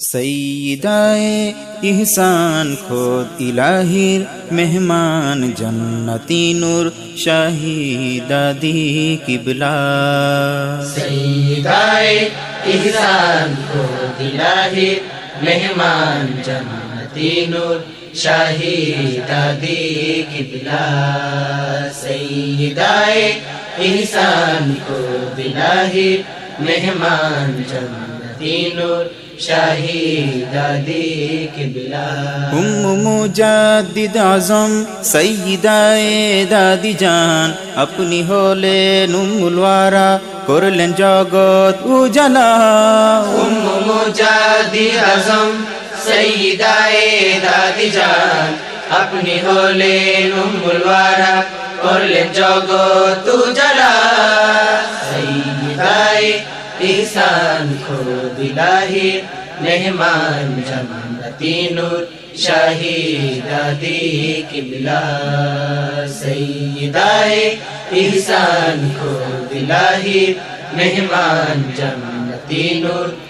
সঈদায়ে ইহসান খোদ ইলাহির মেহমান জন্নতি নূর শাহিদাদি কিবলা সঈদায়ে ইহসান কো দিলাহি মেহমান জন্নতি নূর শাহিদাদি কিবলা সঈদায়ে ইহসান কো দিলাহি মেহমান জন্নতি নূর শাহিদাদি কিবলা উম্মু মুজাদ্দিদ আজম সঈদায়ে দাদি জান আপনি হলেন উম্মুল ওয়ারা করলেন জগৎ উজালা উম্ম মুজাদি আজম সঈদায়ে দাদি জান আপনি হলেন উম্মুল ওয়ারা করলেন জগৎ উজালা সঈদায়ে ইহসান খুদ ইলাহি মেহমান জান্নতি নূর শাহিদাদি কিবলা সঈদায়ে ইহসান খুদ ইলাহি মেহমান জান্নতি নূর শাহিদাদি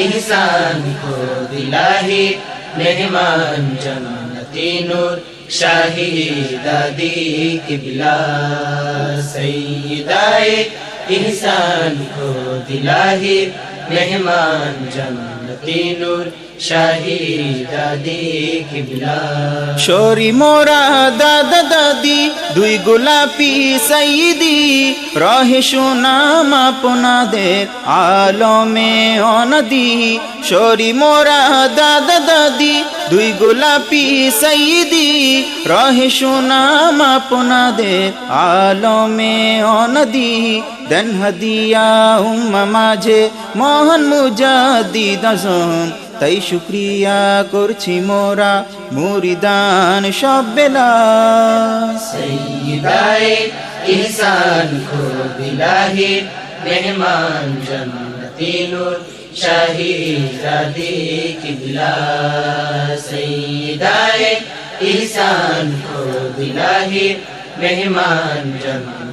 ইহসান কো দিলাহি মেহমান জন্নতি নূর শাহিদাদি কিবলা সঈদায়ে ইহসান কো দিলাহি মেহমান জন্নতি নূর। শরি মোরা দাদা দাদি, দুই গোলাপি সাইদি, রহে সুনাম আপনাদের আলমে অনদি। শরি মোরা দাদা দাদি, দুই গোলাপি সাইদি, রহে সুনাম আপনাদের আলমে অনদি। দেন হাদিয়া উম্মা মাঝে মোহন মুজাদ্দিদ আজম তাই শুক্রিয়া করছি মোরা মুরিদান সব বেলা। ইহসান কো দিলাহি মেহমান জন্নতি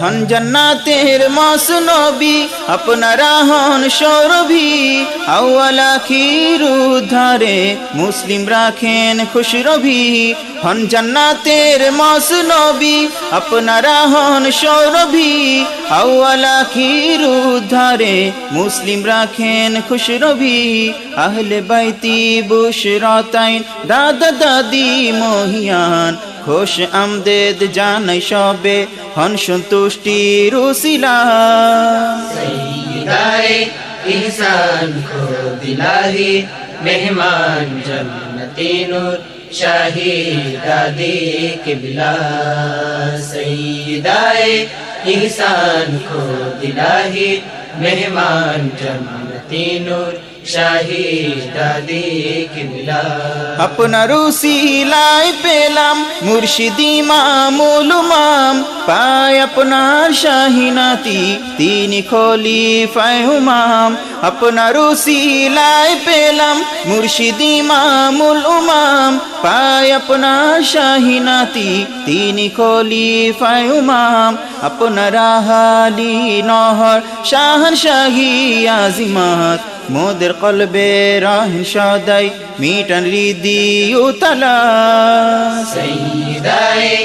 হন জান্নাতের মাসনবী আপনারা হন সৌরভী। আউয়াল আখির উদ্ধারে মুসলিম রাখেন খুশ রবি। হন জান্নাতের মাসনবী আপনারা হন সৌরভী। আউয়াল আখির উদ্ধারে মুসলিম রাখেন খুশ রবি। আহলে বাইতি বুশরাতাইন দাদা দাদি মহিয়ান খোশ আমদেদ জানাই সবে, হন সন্তুষ্টি রুসিলা ইহসান কো মেহমান জন্নতি নূর, শাহিদাদি কিবলা। সঈদায়ে ইহসান কো মেহমান জন্নতি নূর আপনার উসিলায় পেলাম, মুর্শিদি মামুল মাম পায় আপনার শাহিনাতি তিনি খলিফায় হুমাম আপনার উসিলায় পেলাম, মুর্শিদি মামুল পায় আপনার শাহিনাতি তিনি খলিফায় হুমাম আপনার হালি নহর শাহন শাহী আজিমাত, মোদের কলবে রাহিন সদাই, মিটন হৃদি উতলা। সঈদায়ে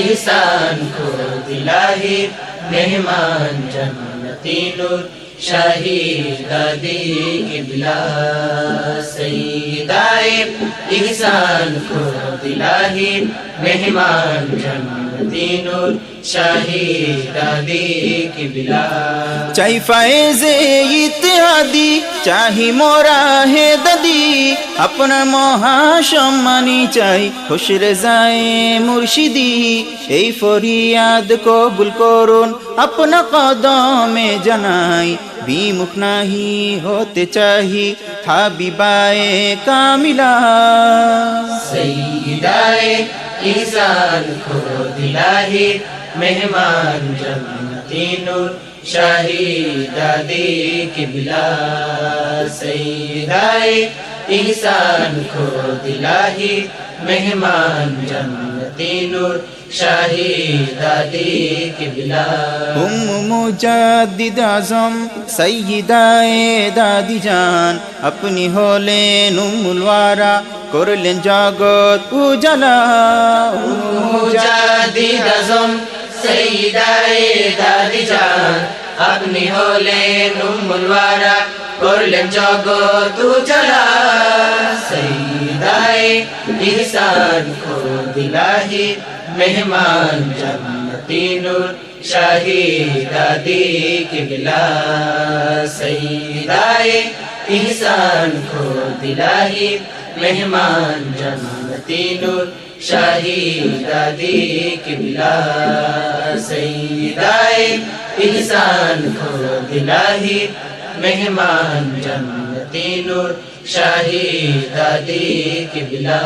ইহসান কো দিলাহি মেহমান জন্নতি নূর শাহিদাদি কিবলা। সঈদায়ে ইহসান কো দিলাহি দিনুল শাহিদাদি কিবলা। চাই ফাইজে ইতিহাদি চাহি মোরা হে দাদি। আপনার মহাসম্মানি চাই খুশির যায় মুর্শিদি। এই ফরিয়াদ কবুল করুন আপনা কদমে জানাই। বিমুখ নাহি হতে চাহি হাবিবায়ে কামিলা। ایزان کو دلاہی مہمان جنتی نور شاہی دادی کی بلا سیدائے احسان کو دلاہی مہمان جنتی দিনুর মুজাদ্দিদ আজম সৈয়দায়ে দাদি জান আপনি হলেন উমুলওয়ারা করলেন জগৎ উজালা। মুজাদ্দিদ আজম সৈয়দায়ে দাদি জান আপনি হলেন উমুলওয়ারা করলেন জগৎ উজালা। ইহসান কো দিলাহি মেহমান জন্নতি নূর শাহি দাদি কিবলা সঈদায়ে, ইহসান কো দিলাহি মেহমান জন্নতি নূর শাহি দাদি কিবলা সঈদায়ে, ইহসান কো দিলাহি মেহমান জন্নতি নূর শাহি দাদি কিবলা